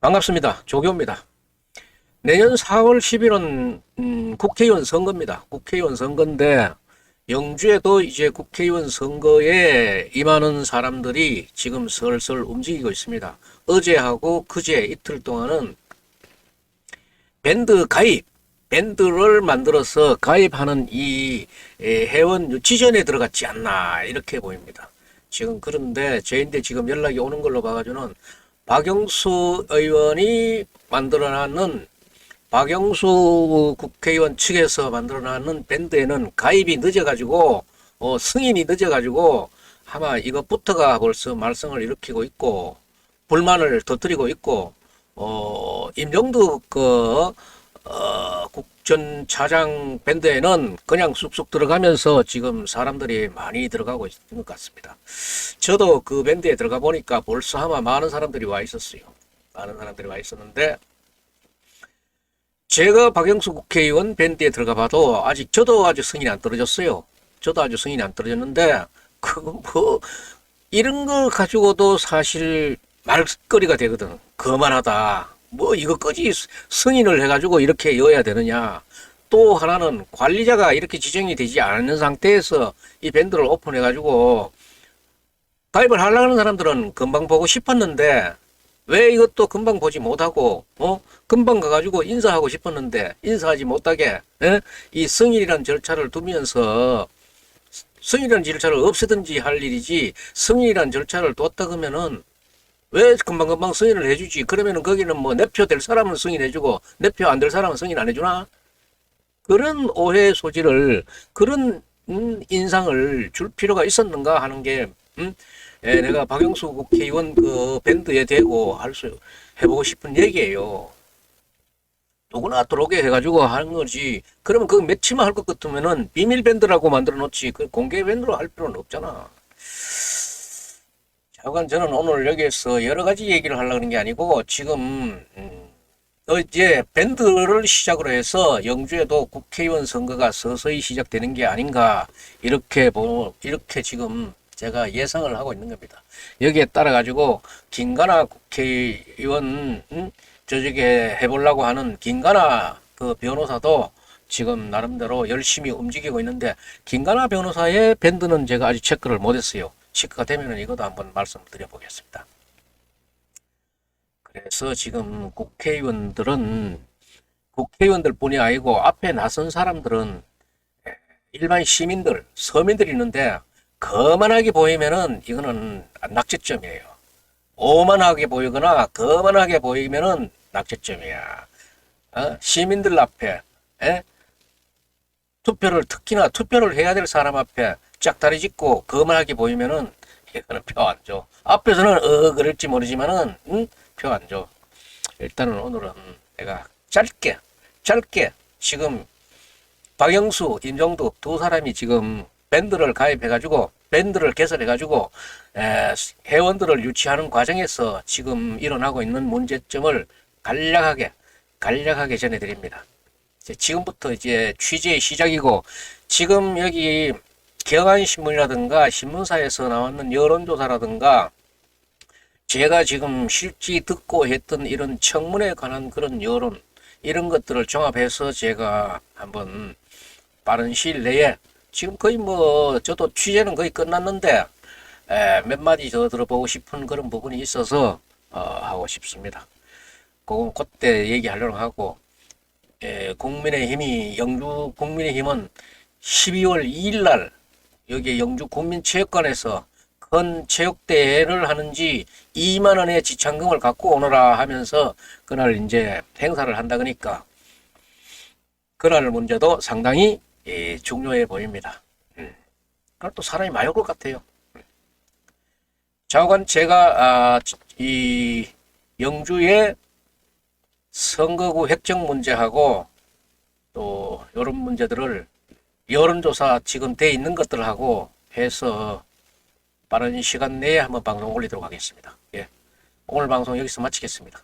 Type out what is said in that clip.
반갑습니다. 조교입니다. 내년 4월 10일은 음, 국회의원 선거입니다. 국회의원 선거인데 영주에도 이제 국회의원 선거에 임하는 사람들이 지금 슬슬 움직이고 있습니다. 어제하고 그제 이틀 동안은 밴드 가입, 밴드를 만들어서 가입하는 이 에, 회원 유치전에 들어갔지 않나 이렇게 보입니다. 지금 그런데 저인데 지금 연락이 오는 걸로 봐가지고는 박영수 의원이 만들어놨는 박영수 국회의원 측에서 만들어놨는 밴드에는 가입이 늦어가지고 어, 승인이 늦어가지고 아마 이것부터가 벌써 말썽을 일으키고 있고 불만을 터뜨리고 있고 어, 임정두 그 어, 국전 차장 밴드에는 그냥 쑥쑥 들어가면서 지금 사람들이 많이 들어가고 있는 것 같습니다. 저도 그 밴드에 들어가 보니까 벌써 아마 많은 사람들이 와 있었어요. 많은 사람들이 와 있었는데 제가 박영수 국회의원 밴드에 들어가 봐도 아직 저도 아직 승인이 안 떨어졌어요. 저도 아직 승인이 안 떨어졌는데 그뭐 이런 걸 가지고도 사실 말거리가 되거든. 그만하다. 뭐 이거까지 승인을 해가지고 이렇게 여야 되느냐. 또 하나는 관리자가 이렇게 지정이 되지 않는 상태에서 이 밴드를 오픈해가지고 가입을 하려고 하는 사람들은 금방 보고 싶었는데 왜 이것도 금방 보지 못하고 어 금방 가가지고 인사하고 싶었는데 인사하지 못하게 예? 이 승인이라는 절차를 두면서 승인이라는 절차를 없애든지 할 일이지 승인이라는 절차를 뒀다 그러면은 왜 금방금방 승인을 해주지 그러면은 거기는 뭐 내 표 될 사람은 승인해주고 내 표 안 될 사람은 승인 안 해주나 그런 오해 소지를 그런 음, 인상을 줄 필요가 있었는가 하는 게 음? 예, 내가 박영수 국회의원 그 밴드에 대고 할 수 해보고 싶은 얘기예요. 누구나 들어오게 해가지고 하는 거지. 그러면 그 맺히만 할 것 같으면은 비밀 밴드라고 만들어 놓지. 그 공개 밴드로 할 필요는 없잖아. 자관 저는 오늘 여기에서 여러 가지 얘기를 하려고 하는 게 아니고 지금 음, 어제 밴드를 시작으로 해서 영주에도 국회의원 선거가 서서히 시작되는 게 아닌가 이렇게 보 이렇게 지금 제가 예상을 하고 있는 겁니다. 여기에 따라 가지고 김가나 국회의원 음, 저쪽에 해보려고 하는 김가나 그 변호사도 지금 나름대로 열심히 움직이고 있는데 김가나 변호사의 밴드는 제가 아직 체크를 못했어요. 체크가 되면 이것도 한번 말씀드려 보겠습니다. 그래서 지금 국회의원들은 국회의원들뿐이 아니고 앞에 나선 사람들은 일반 시민들, 서민들이 있는데 거만하게 보이면은 이거는 낙제점이에요. 오만하게 보이거나 거만하게 보이면은 낙제점이야. 어? 시민들 앞에 에? 투표를 특히나 투표를 해야 될 사람 앞에 짝다리 짚고 거만하게 보이면은 이거는 표 안 줘. 앞에서는 어 그럴지 모르지만은 응? 표 안 줘. 일단은 오늘은 내가 짧게 짧게 지금 박영수, 임종덕 두 사람이 지금 밴드를 가입해가지고 밴드를 개설해가지고 에, 회원들을 유치하는 과정에서 지금 일어나고 있는 문제점을 간략하게 간략하게 전해드립니다. 지금부터 이제 취재의 시작이고 지금 여기 경안신문이라든가 신문사에서 나왔는 여론조사라든가 제가 지금 실지 듣고 했던 이런 청문회에 관한 그런 여론 이런 것들을 종합해서 제가 한번 빠른 시일 내에 지금 거의 뭐 저도 취재는 거의 끝났는데 에, 몇 마디 더 들어보고 싶은 그런 부분이 있어서 어, 하고 싶습니다. 그건 그때 얘기하려고 하고 에, 국민의힘이 영주 국민의힘은 12월 2일 날 여기 영주 국민체육관에서 큰 체육대회를 하는지 2만 원의 지참금을 갖고 오너라 하면서 그날 이제 행사를 한다 그러니까 그날 문제도 상당히 예, 중요해 보입니다. 음. 그럼 또 사람이 올것 같아요. 자관 제가 아, 이 영주의 선거구 획정 문제하고 또 이런 문제들을 여론조사 지금 돼 있는 것들하고 해서 빠른 시간 내에 한번 방송 올리도록 하겠습니다. 예. 오늘 방송 여기서 마치겠습니다.